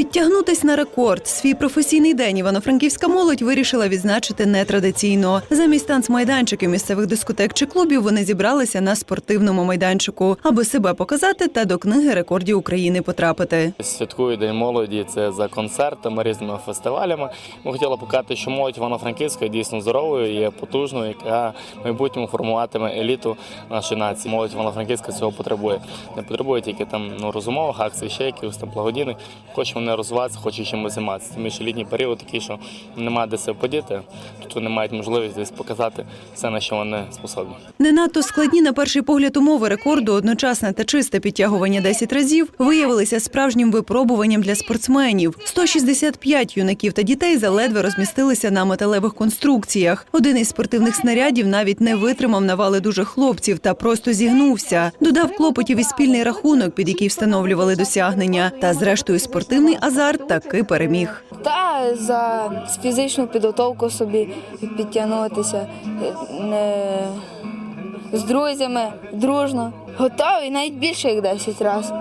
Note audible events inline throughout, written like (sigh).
Підтягнутись на рекорд. Свій професійний день івано-франківська молодь вирішила відзначити нетрадиційно. Замість танцмайданчиків місцевих дискотек чи клубів вони зібралися на спортивному майданчику, аби себе показати та до книги рекордів України потрапити. Святкую День молоді. Це за концертами, різними фестивалями. Ми хотіли показати, що молодь Івано-Франківська дійсно здоровою, є потужною, яка майбутньому формуватиме еліту нашої нації. Молодь Івано-Франківська цього потребує. Не потребує тільки там ну, розумових акцій, ще якихось там благодійних. Хоче вони розвиватися, хоче чимось займатися. Тому що літній період такий, що немає де себе подіти. Тут вони мають можливість десь показати все, на що вони способні. Не надто складні на перший погляд умови рекорду, одночасне та чисте підтягування 10 разів, виявилися справжнім випробуванням для спортсменів. 165 юнаків та дітей заледве розмістилися на металевих конструкціях. Один із спортивних снарядів навіть не витримав навали дуже хлопців та просто зігнувся. Додав клопотів і спільний рахунок, під який встановлювали досягнення. Та зрештою спортивний азарт таки переміг. Та за фізичну підготовку собі підтягнутися не, з друзями, дружно. Готовий навіть більше як 10 разів.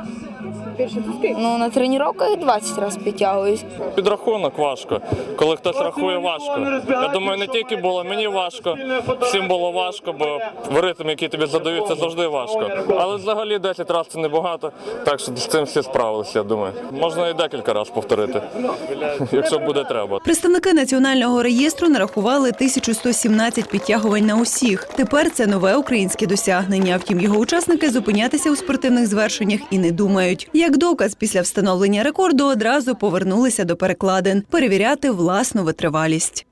Ну, на тренуваннях 20 разів підтягуюсь. Підрахунок важко. Коли хтось рахує важко. Я думаю, не тільки було мені важко, всім було важко, бо в ритм, який тобі задають, це завжди важко. Але взагалі 10 разів це небагато, так що з цим всі справилися, я думаю. Можна і декілька разів повторити, (laughs) якщо буде треба. Представники національного реєстру нарахували 1117 підтягувань на усіх. Тепер це нове українське досягнення. Втім, його учасники зупинятися у спортивних звершеннях і не думають. Як доказ, після встановлення рекорду одразу повернулися до перекладин перевіряти власну витривалість.